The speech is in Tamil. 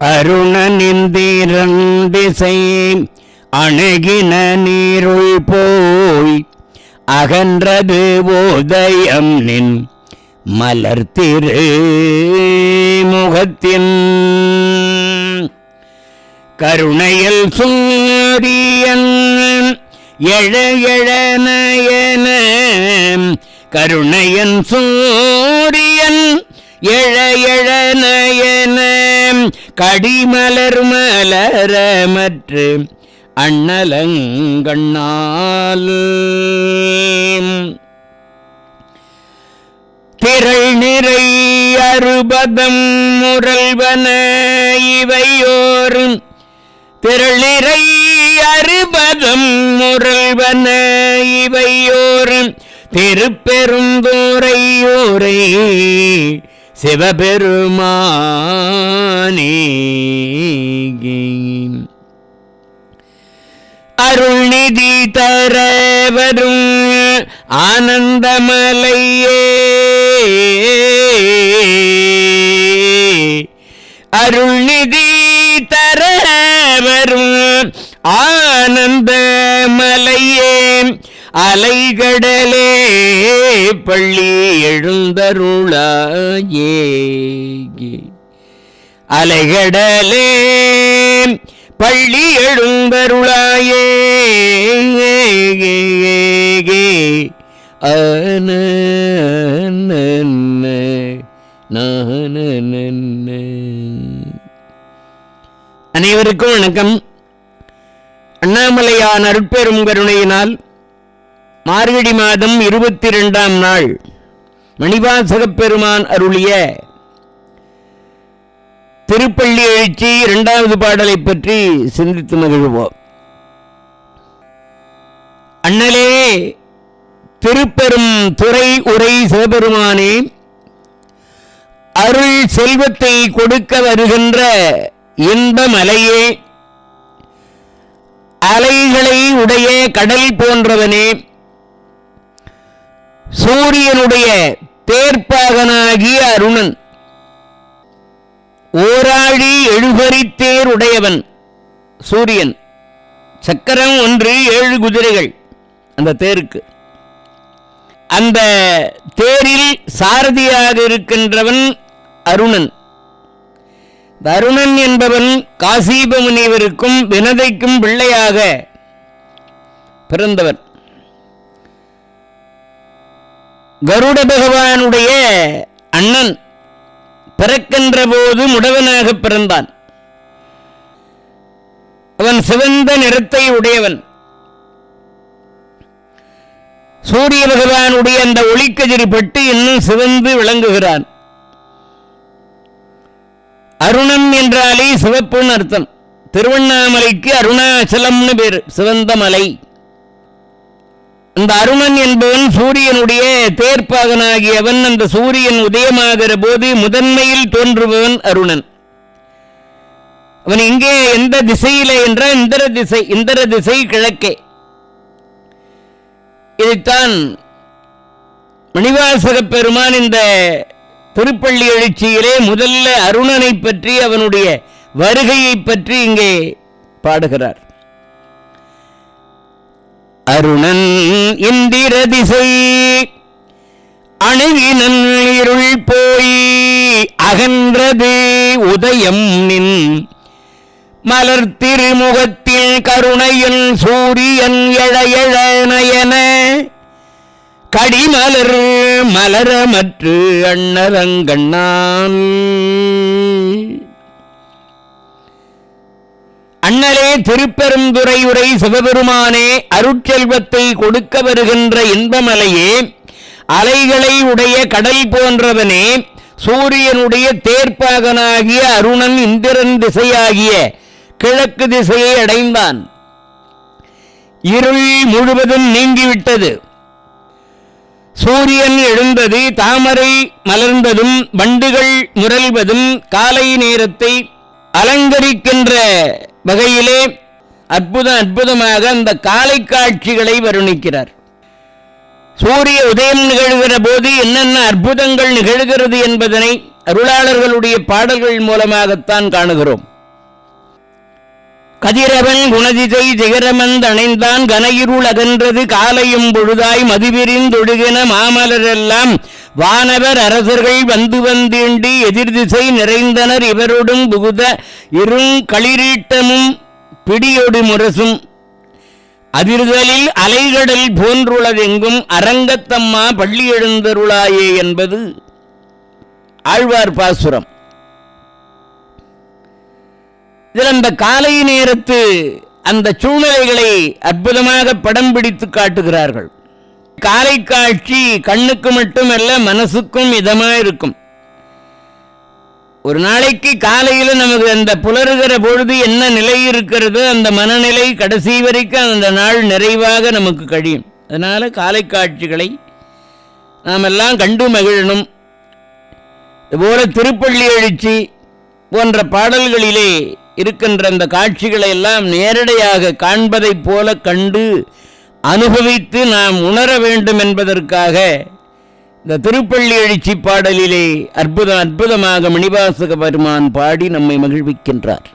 அருணனிந்திரண்டிசை அணுகின நீருள் போய் அகன்றது ஓதயம் நின் மலர்த்திரு முகத்தின். கருணையில் சூரியன் எழ எழநயன கருணையன் சூரியன் எழ எழ நயன கடிமலர் மலரமற்று அண்ணலங்கண்ணால். திரள் நிறை அறுபதம் முரல்வன இவையோர் திரளிரை அறுபதம் முரல்வன இவையோரும். திருப்பெருந்தோரையோரை சிவபெருமானே அருள்நிதி தர வரும் ஆனந்தமலையே. அருள்நிதி தர வரும் ஆனந்தமலையே. அலைகடலே பள்ளி எழுந்தருளாயே. அலைகடலே பள்ளி எழுந்தருளாயே. அன அனைவருக்கும் வணக்கம் அண்ணாமலையான் அருட்பெரும் கருணையினால் மார்கழி மாதம் இருபத்தி இரண்டாம் நாள். மணிவாசகப் பெருமான் அருளிய திருப்பள்ளி எழுச்சி இரண்டாவது பாடலை பற்றி சிந்தித்து மகிழ்வோம். அண்ணலே திருப்பெரும் துறை உரை சிவபெருமானே அருள் செல்வத்தை கொடுக்க வருகின்ற இன்ப மலையே அலைகளை உடைய கடல் போன்றவனே சூரியனுடைய தேர்ப்பாகனாகிய அருணன். ஓராழி எழுபறித்தேர் உடையவன் சூரியன். சக்கரம் ஒன்று ஏழு குதிரைகள் அந்த தேருக்கு. அந்த தேரில் சாரதியாக இருக்கின்றவன் அருணன். அருணன் என்பவன் காசீப முனிவருக்கும் வினதைக்கும் பிள்ளையாக பிறந்தவன். கருட பகவானுடைய அண்ணன் பிறக்கின்ற போது முடவனாக பிறந்தான். அவன் சிவந்த நிறத்தை உடையவன். சூரிய பகவானுடைய அந்த ஒளிக்கதிரி பட்டு இன்னும் சிவந்து விளங்குகிறான். அருணம் என்றாலே சிவப்புன்னு அர்த்தம். திருவண்ணாமலைக்கு அருணாச்சலம்னு பேர் சிவந்த மலை. அந்த அருணன் என்பவன் சூரியனுடைய தேர்ப்பாகனாகியவன் அந்த சூரியன் உதயமாகிற போது முதன்மையில் தோன்றுபவன் அருணன். அவன் இங்கே எந்த திசையில என்றால் இந்திர திசை இந்திர திசை கிழக்கே. இதைத்தான் மணிவாசக பெருமான் இந்த திருப்பள்ளி எழுச்சியிலே முதல்ல அருணனை பற்றி அவனுடைய வருகையை பற்றி இங்கே பாடுகிறார். அருணன் இந்திர திசை. அணுகினன் இருள் போய் அகன்றது உதயம் நின். மலர் திருமுகத்தில் கருணையில் சூரியன் எழ நயன. கடிமலர் மலரமற்று அண்ணலங்கண்ணான் அண்ணலே திருப்பெருந்துறையுரை சிவபெருமானே அருட்செல்வத்தை கொடுக்க வருகின்ற இன்பமலையே அலைகளை உடைய கடல் போன்றவனே சூரியனுடைய தேர்ப்பாகனாகிய அருணன் இந்திரன் திசையாகிய கிழக்கு திசையை அடைந்தான். இருள் முழுவதும் நீங்கிவிட்டது. சூரியன் எழுந்தது தாமரை மலர்ந்ததும் வண்டுகள் முரல்வதும் காலை நேரத்தை அலங்கரிக்கின்ற வகையிலே அற்புதம் அற்புதமாக அந்த காலை காட்சிகளை வருணிக்கிறார். சூரிய உதயம் நிகழ்கிற போது என்னென்ன அற்புதங்கள் நிகழ்கிறது என்பதனை அருளாளர்களுடைய பாடல்கள் மூலமாகத்தான் காணுகிறோம். கதிரவன் குணதிசை ஜெகரமந்தணைந்தான் அணைந்தான் கனையிருள் அகன்றது காலையும் பொழுதாய் மதுவிரிந்தொழுகின மாமலரெல்லாம் வானவர் அரசர்கள் வந்து வந்தீண்டி எதிர்திசை நிறைந்தனர் இவரோடும் புகுத இருங் களிரீட்டமும் பிடியொடு முரசும். அதிர்தலில் அலைகடல் போன்றுள்ளதெங்கும் அரங்கத்தம்மா பள்ளி எழுந்தருளாயே என்பது ஆழ்வார் பாசுரம். இதில் அந்த காலை நேரத்து அந்த சூழ்நிலைகளை அற்புதமாக படம் பிடித்து காட்டுகிறார்கள். காலை காட்சி கண்ணுக்கு மட்டுமல்ல மனசுக்கும் இதமா இருக்கும் ஒரு நாளைக்கு காலையில் நமக்கு அந்த புலருகிற பொழுது என்ன நிலை இருக்கிறதோ அந்த மனநிலை கடைசி வரைக்கும் அந்த நாள் நிறைவாக நமக்கு கழியும். அதனால காலை காட்சிகளை நாம் எல்லாம் கண்டு மகிழணும். இதுபோல் திருப்பள்ளி எழுச்சி போன்ற பாடல்களிலே இருக்கின்ற அந்த காட்சிகளை எல்லாம் நேரடியாக காண்பதைப் போல கண்டு அனுபவித்து நாம் உணர வேண்டும் என்பதற்காக இந்த திருப்பள்ளி எழுச்சி பாடலிலே அற்புதம் அற்புதமாக மணிவாசக பெருமான் பாடி நம்மை மகிழ்விக்கின்றார்.